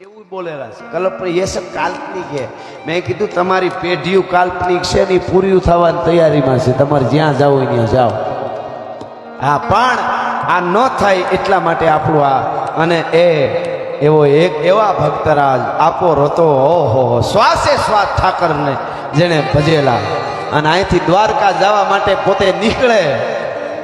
એવું બોલેલા છે. કલ્પ એ કાલ્પનિક છે મેં કીધું, તમારી પેઢીઓ કાલ્પનિક છે ને પૂર્યું થવાની તૈયારીમાં છે. તમારે જ્યાં હોય ત્યાં જાઓ. હા, પણ આ ન થાય એટલા માટે આપણું આ, અને એ, એવો એક એવા ભક્તરાજ આપો રતો, ઓહો, શ્વાસે શ્વાસ ઠાકરને જેણે ભજેલા. અને અહીંથી દ્વારકા જવા માટે પોતે નીકળે.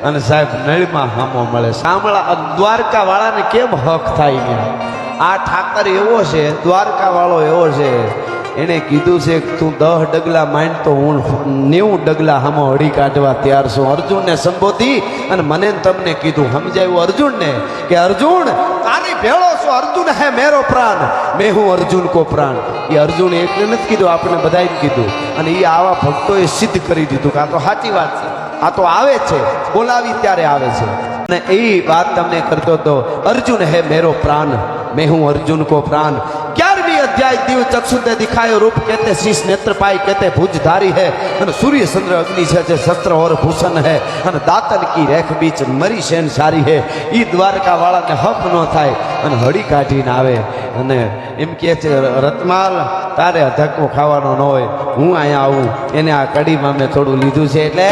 અને સાહેબ, નળીમાં હામો મળે. સાંભળા દ્વારકા વાળાને કેમ હક થાય ને આ ઠાકર એવો છે, દ્વારકાવાળો એવો છે. એણે કીધું છે તું દહ ડગલા માંડ તો હું નેવું ડગલા હામો હળી કાઢવા તૈયાર છું. અર્જુનને સંબોધી અને મને તમને કીધું, સમજાયું અર્જુનને કે અર્જુન, તારી ભેળો છું, અર્જુન હે મેરો પ્રાણ. મેં હું અર્જુન કો પ્રાણ. એ અર્જુન એટલે નથી કીધું, આપણે બધાએ કીધું. અને એ આવા ભક્તોએ સિદ્ધ કરી દીધું કે આ તો સાચી વાત છે. આ તો આવે છે. બોલાવી ત્યારે આવે છે. અને એ વાત તમને કરતો હતો અર્જુન, હે મેરો પ્રાણ, મેં હું અર્જુન કો પ્રાણ. ગ્યારમી અધ્યાય દિવ ચક્ષુતે દિખાયો રૂપ કેતે શીશ નેત્ર પાય કેતે ભુજધારી હે, અને સૂર્ય ચંદ્ર અગ્નિ છે જે શસ્ત્ર ઓર ભૂષણ હે, અને દાતન કી રેખ બીચ મરી શેન સારી હે. એ દ્વારકા વાળાને હક ન થાય, અને હળી કાઢીને આવે, અને એમ કે છે, રતમાલ, તારે ધક્કો ખાવાનો ન હોય, હું અહીંયા આવું, એને આ કડીમાં મેં થોડું લીધું છે, એટલે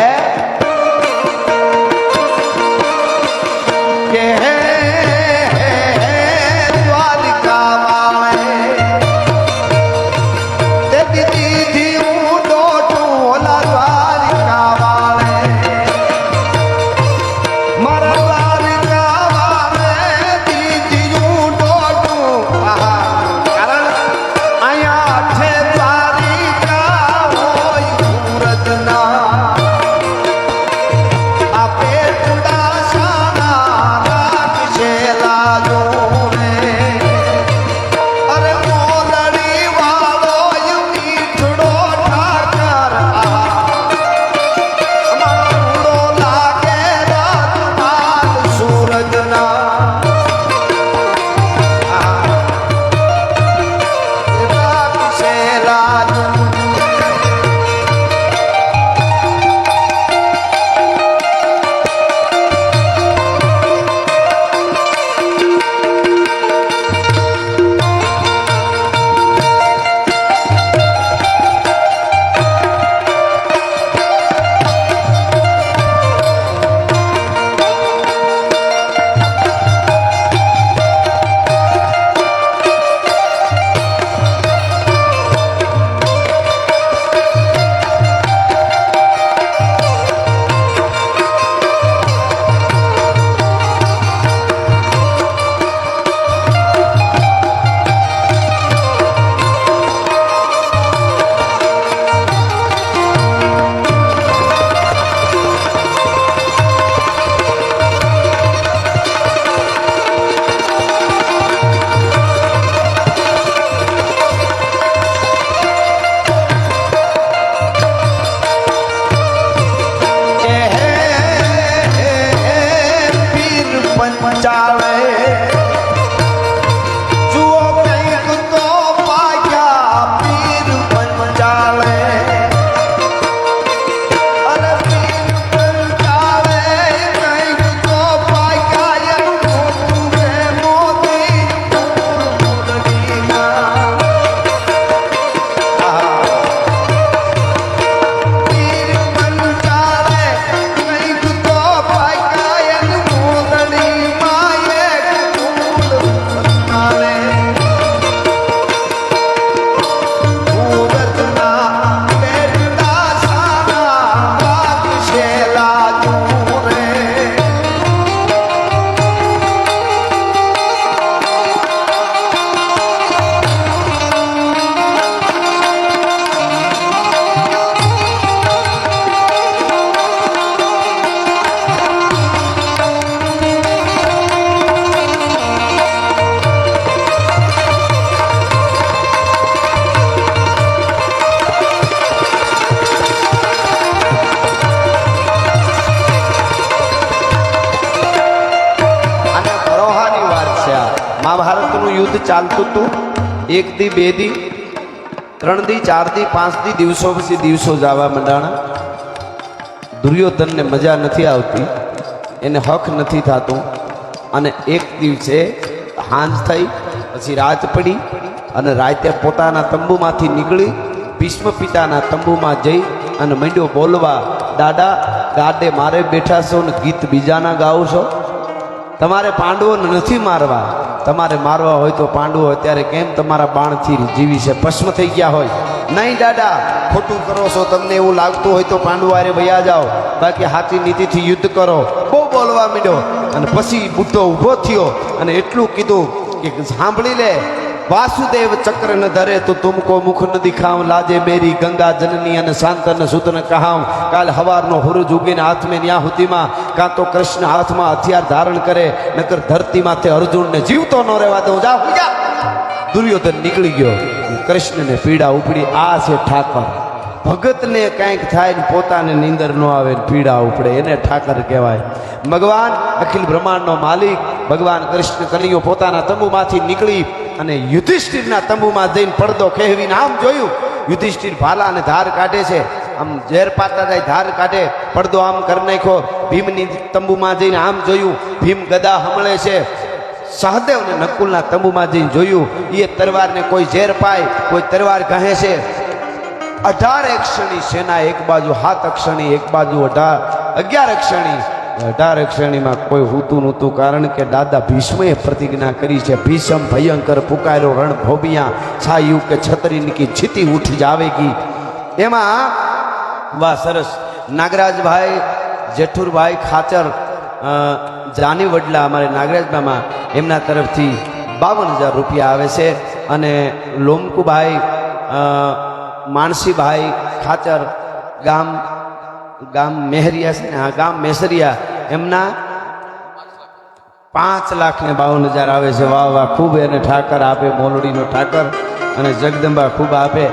યુદ્ધ ચાલતું હતું. એક દી, બે દી, ત્રણ દી, ચાર દી, પાંચ દી, દિવસો પછી દિવસો જવા મંડાણા. દુર્યોધનને મજા નથી આવતી. એને હક નથી થતું. અને એક દિવસે હાંજ થઈ, પછી રાત પડી અને રાતે પોતાના તંબુમાંથી નીકળી ભીષ્મ પિતાના તંબુમાં જઈ અને મંડ્યો, બોલવા, દાદા, ગાડે મારે બેઠા છો ને ગીત બીજાના ગાઓ છો? તમારે પાંડવોને નથી મારવા. તમારે મારવા હોય તો પાંડવો અત્યારે કેમ તમારા બાણથી જીવી છે? ભસ્મ થઈ ગયા હોય. નહીં દાદા, ખોટું કરો છો. તમને એવું લાગતું હોય તો પાંડુ આરે વયા જાઓ. બાકી હાથી નીતિથી યુદ્ધ કરો. બહુ બોલવા માંડ્યો. અને પછી બુદ્ધો ઊભો થયો અને એટલું કીધું કે સાંભળી લે. વાસુદેવ ચક્ર ન ધરે તો તુમકો મુખ ન દિખાઉં લાજે મેરી ગંગા જનની અને શાંતન સુતન કહાવ. કાલ હવારનો હુરજ ઉગીને હાથમાં ન્યા હુતીમાં કાં તો કૃષ્ણ હાથમાં હથિયાર ધારણ કરે, નકર ધરતી માથે અર્જુનને જીવતો ન રહેવા દઉં. જા. દુર્યોધન નીકળી ગયો. કૃષ્ણને પીડા ઉપડી, આ છે ઠાકર. ભગતને કાંઈક થાય ને પોતાને નીંદર ન આવે પીડા ઉપડે, એને ઠાકર કહેવાય. ભગવાન, અખિલ બ્રહ્માંડનો માલિક. ભગવાન કૃષ્ણ કનૈયો પોતાના તંબુમાંથી નીકળી અને યુધિષ્ઠિરના તંબુમાં જઈને પડદો કહેવીને આમ જોયું. યુધિષ્ઠિર ભાલા અને ધાર કાઢે છે. આમ ઝેર પાતા જાય ધાર કાઢે. પડદો આમ કરી નાખ્યો. ભીમની તંબુમાં જઈને આમ જોયું. ભીમ ગદા હમળે છે. સહદેવ અને નકુલના તંબુમાં જઈને જોયું. એ તરવારને કોઈ ઝેર પાય, કોઈ તરવાર કહે છે. અઢાર અક્ષણી સેના એક બાજુ હાથ અક્ષણી, એક બાજુ, અઢાર, અગિયાર અક્ષણી. અઢાર શ્રેણીમાં કોઈ હુતું નહોતું, કારણ કે દાદા ભીષ્મએ પ્રતિજ્ઞા કરી છે, ભીષમ ભયંકર પુકાર્યો રણ ભોબિયા, છાયું કે છતરી કી છીતી ઉઠી જાવેગી. એમાં વાહ, સરસ. નાગરાજભાઈ, જેઠુરભાઈ ખાચર જાની વડલા અમારે નાગરાજબામાં એમના તરફથી બાવન હજાર રૂપિયા આવે છે. અને લોમકુભાઈ માણસીભાઈ ખાચર ગામ ગામ મેહરિયા છે ને આ ગામ મેસરિયા, એમના પાંચ લાખ ને બાવન હજાર આવે છે. વાહ વાહ, ખૂબ એને ઠાકર આપે, મોલડીનો ઠાકર અને જગદંબા ખૂબ આપે.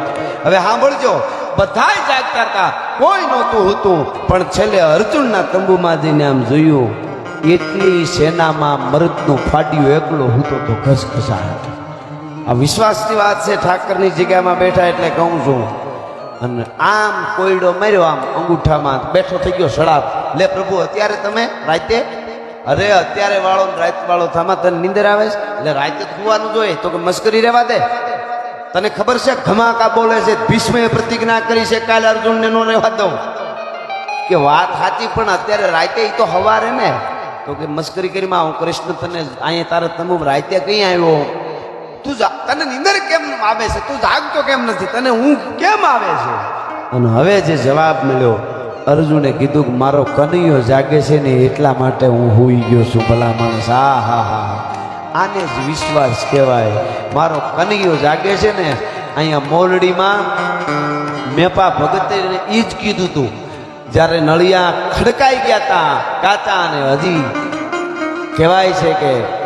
હવે સાંભળજો બધા જાગતા હતા. કોઈ નહોતું હતું, પણ છેલ્લે અર્જુનના તંબુમાં જઈને આમ જોયું, એટલી સેનામાં મૃતનું ફાટ્યું એકલો હતો તો ઘસઘસાટ. આ વિશ્વાસની વાત છે, ઠાકરની જગ્યામાં બેઠા એટલે કહું છું અને આમ કોયડો માર્યો, આમ અંગૂઠામાં બેઠો થઈ ગયો સડાપ લે પ્રભુ, અત્યારે તમે રાતે, અરે અત્યારે વાળો રાત વાળો થામાં તને નીંદર આવે છે? એટલે રાતે સુવાનું જોઈએ, તો કે મસ્કરી રહેવા દે. તને ખબર છે, ઘમાકા બોલે છે, ભીષ્મએ પ્રતિજ્ઞા કરી છે, કાલે અર્જુનને નો રહેવા દઉં. કે વાત સાચી, પણ અત્યારે રાતે તો હવારે ને. તો કે મસ્કરી કરીમાં હું કૃષ્ણ તને, અહીંયા તારે તમે રાતે કઈ આવ્યો? તું જા. તને નિંદર કેમ આવે છે? તું જાગતો કેમ નથી? તને હું કેમ આવે છે? અને હવે જે જવાબ મળ્યો, અર્જુને કીધું કે મારો કનૈયો જાગે છે ને એટલા માટે હું હોઈ ગયો છું, ભલા માણસ. હા હા હા. આને જ વિશ્વાસ કહેવાય. મારો કનૈયો જાગે છે ને, અહીંયા મોરડીમાં મેપા ભગતે એ જ કીધું તું. જ્યારે નળિયા ખડકાઈ ગયા તા, કાચા અને હજી કહેવાય છે કે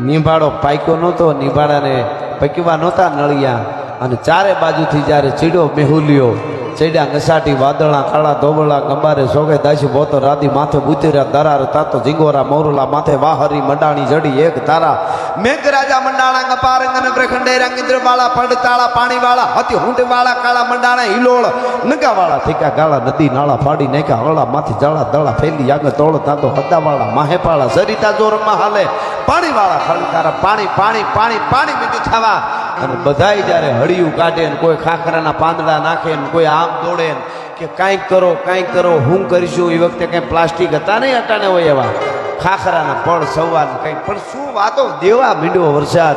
નિભાડો પાક્યો નહોતો નિભાડાને પકવા નહોતા નળિયા. અને ચારે બાજુથી જ્યારે ચીડો મેહુલિયો ચડ્યા ઘસાટી વાદળા કાળા ધોબળા ગંબારે સોગે દાસી બોતો રાધી માથે બુતેરા દરાર તાતો જીંગોરા મોરલા માથે વાહરી મંડાણી જડી એક તારા મેઘરાજા મંડાણા ગપારંગ અને બ્રખંડે રંગિન્દ્ર વાળા પડતાળા પાણી વાળા હતી હુંડ વાળા કાળા મંડાણા હિલોળ નગા વાળા ઠીકા ગાળા નદી નાળા ફાડી નાખ્યા હળા માથી જળા દળા ફેલી આગળ તોળ તાતો હદા વાળા માહેપાળા સરિતા જોરમાં હાલે પાણી વાળા ખડકારા પાણી પાણી પાણી પાણી મીઠું થવા અને બધાય જ્યારે હળિયું કાઢે ને કોઈ ખાખરાના પાંદડા નાખે ને કોઈ આમ દોડે કે કાંઈક કરો કાંઈક કરો, હું કરીશું એ વખતે કંઈ પ્લાસ્ટિક હતા નહીં અટાણે હોય એવા. ખાખરાના પડ સવાન કંઈક. પણ શું વાતો? દેવા મીંડવો વરસાદ.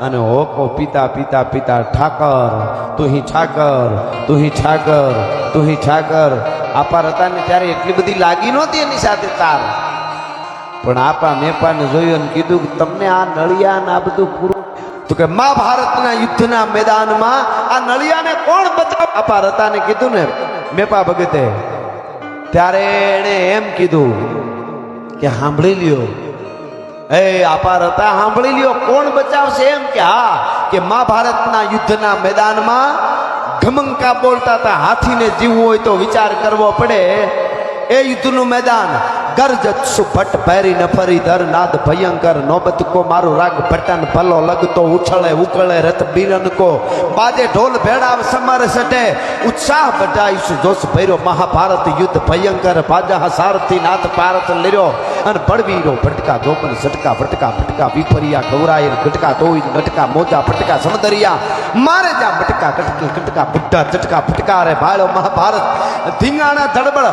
અને હોકો પીતા પીતા પીતા, ઠાકર તું હી ઠાકર તું હી ઠાકર તું હી ઠાકર. આપા હતા ને ત્યારે એટલી બધી લાગી નહોતી એની સાથે તાર. પણ આપા મેપાને જોયું ને કીધું કે તમને આ નળિયા ને આ બધું પૂરું તો કે મહાભારતના યુદ્ધના મેદાનમાં આ નળિયાને કોણ બચાવ? આપા રતાને કીધું ને, મેપા ભગતે. ત્યારે એણે એમ કીધું કે સાંભળી લ્યો. એ આપા રતા સાંભળી લ્યો, કોણ બચાવશે એમ કે હા, કે મહાભારતના યુદ્ધના મેદાનમાં ઘમંકા બોલતા હતા, હાથીને જીવવું હોય તો વિચાર કરવો પડે. એ યુદ્ધનું મેદાન ગરજત સુભટ ભૈરી ફરી ધર નાદ ભયંકર નોબત કો મારું રાગ ભટન ભલો લગતો ઉછળે ઉકળે રથ બીરન કો બાજે ઢોલ ભેડાવ સમર સટે. ઉત્સાહ બટાઈશ જોશ ભૈરો મહાભારત યુદ્ધ ભયંકર. બાજા સારથી નાથ પારત લેર્યો અને બળવીરો ભટકા ગોપન ઝટકા ભટકા ભટકા વિપરિયા ગૌરાય ગટકા તોઈ ગટકા મોજા, ભટકા સમદરિયા. મારે જા ભટકા કટકી કટકા બુઢા ચટકા ફટકા રે ભાળો મહાભારત. ધીંગાણા, ધડબડ,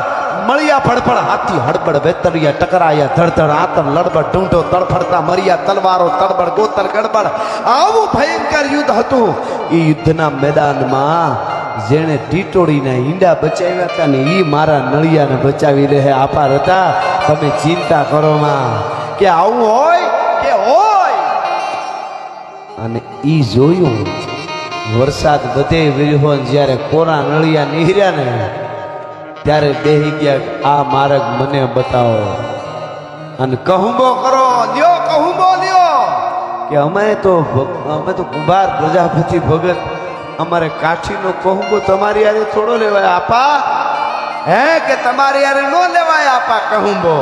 મળ્યા, ફડફડ, હાથી, હડબડ, વેતરિયા, ટકરાયા, ધડધડ, આતર, લડબડ, ઢૂંઢો, તડફડતા, મર્યા, તલવારો, તડબડ, ગોતર, ગડબડ. આવું ભયંકર યુદ્ધ હતું. એ યુદ્ધના મેદાનમાં જેણે ટીટોળીના ઈંડા બચાવ્યા હતા ને એ મારા નળિયાને બચાવી રહે આપાર હતા. તમે ચિંતા કરો માં કે આવું હોય કે હોય. અને એ જોયું, વરસાદ બધે વીર્યો ને જ્યારે કોરા નળિયા નીહર્યા ને, ત્યારે બેહી ગયા, આ માર્ગ મને બતાવો. અને કહુંબો કરો, લ્યો, કહુંબો, લ્યો. કે અમે તો અમે તો કુંભાર પ્રજાપતિ ભગત અમારે કાઠીનો કહુંબો તમારી યારે થોડો લેવાય, આપા. હે, કે તમારી યારે નો લેવાય, આપા કહુંબો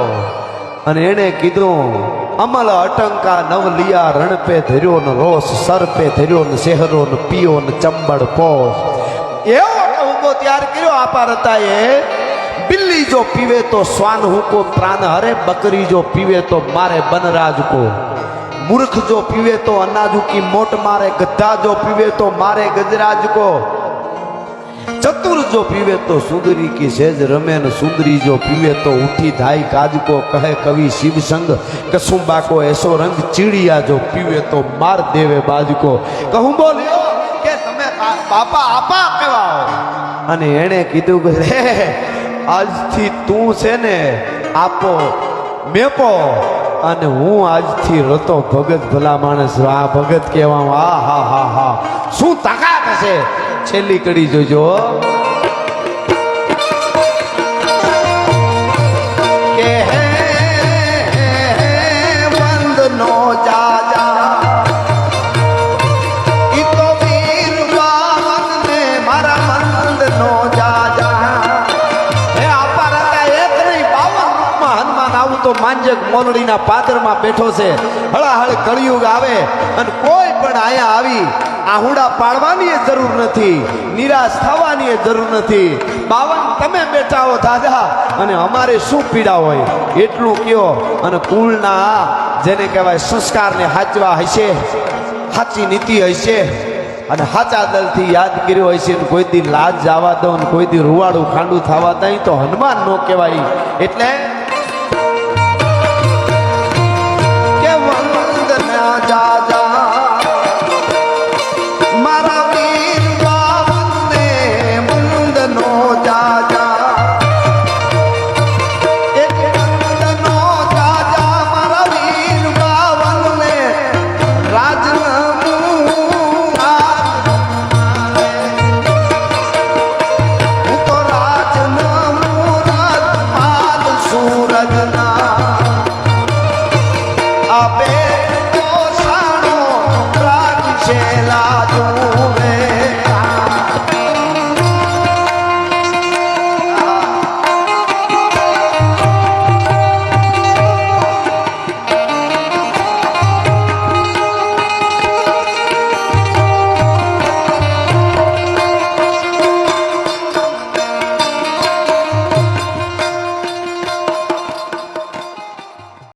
અને એણે કીધું, અમલ અટંકા નવ લિયા રણપે ધર્યો ને રોસ સર પે ધર્યો ને શહેરો ને પીઓ ને ચંબડ પોસ. એવો કહુંબો તૈયાર કર્યો, આપા રતા એ બિલ્લી જો પીવે તો શ્વાન હુકો, પ્રાણ હરે બકરી જો પીવે તો મારે બનરાજ કો મૂર્ખ જો પીવે તો અનાજ કી મોટ મારે, ગધા જો પીવે તો મારે ગજરાજ કો ચતુર જો પીવે તો સુંદરી કી સેજ રમે ને સુંદરી જો પીવે તો ઉઠી ધાઈ કાજકો કહે કવિ શિવસંગ કસુંબા કો એસો રંગ ચીડિયા જો પીવે તો માર દેવે બાજકો. કહું બોલ્યો કે તમે બાપા આપા કહેવાઓ અને એણે કીધું કે રે આજથી તું છે ને આપો, મેપો. અને હું આજથી રતો ભગત ભલા માણસ, આ ભગત કહેવામાં, આ હા હા હા. શું તાકાત હશે? છેલ્લી કડી જોજો માંજક મોલડીના પાદરમાં બેઠો છે. હળાહળ કળિયુગ આવે અને કોઈ પણ અહીંયા આવી આહુડા પાડવાની જરૂર નથી, નિરાશ થવાની જરૂર નથી. બાવન તમે બેઠા હો દાદા અને અમારે શું પીડા હોય? એટલું કયો અને કુળના જેને કહેવાય સંસ્કારને હાચવા હશે સાચી નીતિ હશે અને સાચા દલથી યાદ કર્યો હશે છે કોઈ દી લાજ જવા દો કોઈ દી રૂવાડું ખાંડું થવા દઈ તો હનુમાન નો કહેવાય. એટલે খেলা